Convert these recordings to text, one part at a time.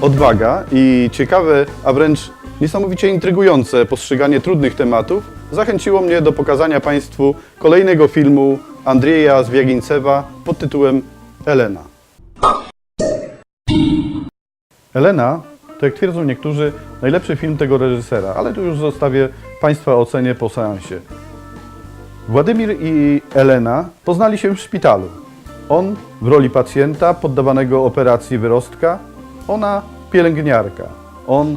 odwaga i ciekawe, a wręcz niesamowicie intrygujące postrzeganie trudnych tematów zachęciło mnie do pokazania Państwu kolejnego filmu Andrzeja Zwiagincewa pod tytułem Elena. Elena to, jak twierdzą niektórzy, najlepszy film tego reżysera, ale tu już zostawię Państwa ocenie po seansie. Władimir i Elena poznali się w szpitalu. On w roli pacjenta poddawanego operacji wyrostka, ona pielęgniarka. On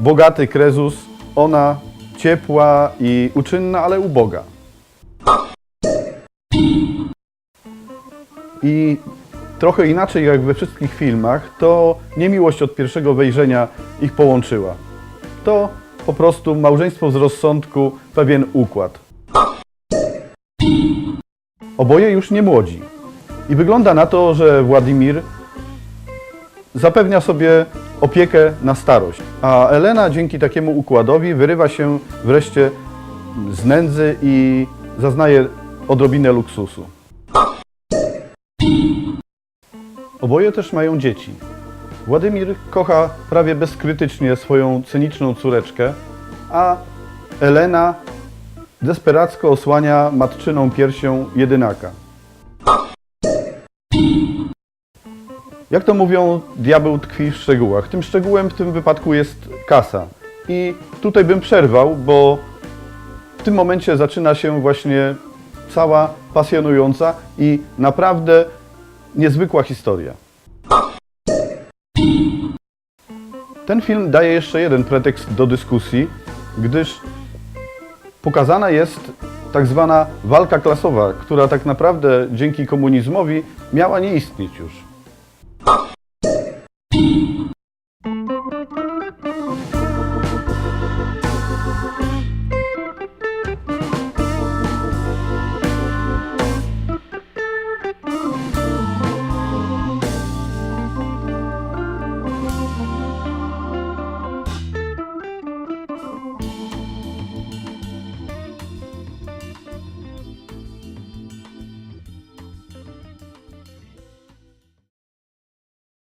bogaty krezus, ona ciepła i uczynna, ale uboga. I trochę inaczej jak we wszystkich filmach, to nie miłość od pierwszego wejrzenia ich połączyła. To po prostu małżeństwo z rozsądku, pewien układ. Oboje już nie młodzi. I wygląda na to, że Władimir zapewnia sobie opiekę na starość, a Elena dzięki takiemu układowi wyrywa się wreszcie z nędzy i zaznaje odrobinę luksusu. Oboje też mają dzieci. Władimir kocha prawie bezkrytycznie swoją cyniczną córeczkę, a Elena desperacko osłania matczyną piersią jedynaka. Jak to mówią, diabeł tkwi w szczegółach. Tym szczegółem w tym wypadku jest kasa. I tutaj bym przerwał, bo w tym momencie zaczyna się właśnie cała pasjonująca i naprawdę niezwykła historia. Ten film daje jeszcze jeden pretekst do dyskusji, gdyż pokazana jest tak zwana walka klasowa, która tak naprawdę dzięki komunizmowi miała nie istnieć już.